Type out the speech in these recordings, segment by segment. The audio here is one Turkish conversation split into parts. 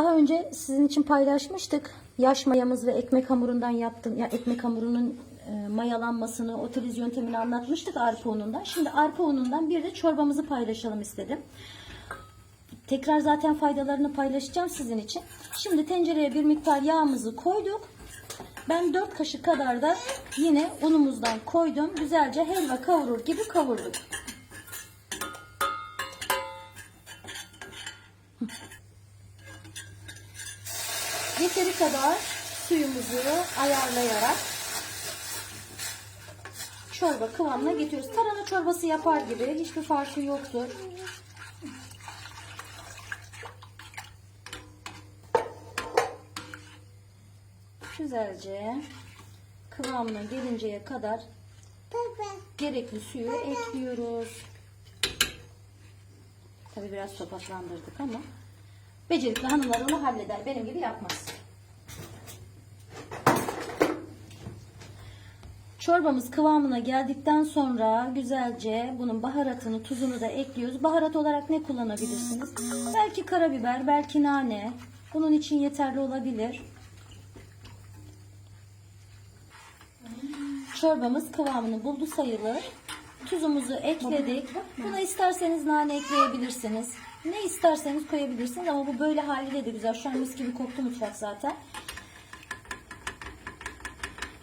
Daha önce sizin için paylaşmıştık. Yaş mayamız ve ekmek hamurundan yaptım. Ya ekmek hamurunun e, mayalanmasını, otoliz yöntemini anlatmıştık arpa unundan. Şimdi arpa unundan bir de çorbamızı paylaşalım istedim. Tekrar zaten faydalarını paylaşacağım sizin için. Şimdi tencereye bir miktar yağımızı koyduk. Ben 4 kaşık kadar da yine unumuzdan koydum. Güzelce helva kavurur gibi kavurduk. Yeteri kadar suyumuzu ayarlayarak çorba kıvamına getiriyoruz. Tarhana çorbası yapar gibi hiçbir farkı yoktur. Güzelce kıvamına gelinceye kadar gerekli suyu ekliyoruz. Tabi biraz topaklandırdık ama becerikli hanımlar onu halleder. Benim gibi yapmaz. Çorbamız kıvamına geldikten sonra güzelce bunun baharatını, tuzunu da ekliyoruz. Baharat olarak ne kullanabilirsiniz? Belki karabiber, belki nane. Bunun için yeterli olabilir. Çorbamız kıvamını buldu sayılır. Tuzumuzu ekledik. Buna isterseniz nane ekleyebilirsiniz. Ne isterseniz koyabilirsiniz ama bu böyle haliyle de güzel. Şu an mis gibi koktu mutfak zaten.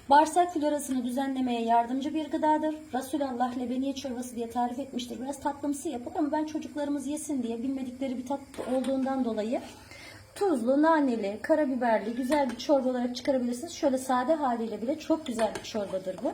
Bağırsak florasını düzenlemeye yardımcı bir gıdadır. Resulullah lebeniye çorbası diye tarif etmiştir. Biraz tatlımsı yapıp ama ben çocuklarımız yesin diye bilmedikleri bir tat olduğundan dolayı tuzlu, naneli, karabiberli güzel bir çorba olarak çıkarabilirsiniz. Şöyle sade haliyle bile çok güzel bir çorbadır bu.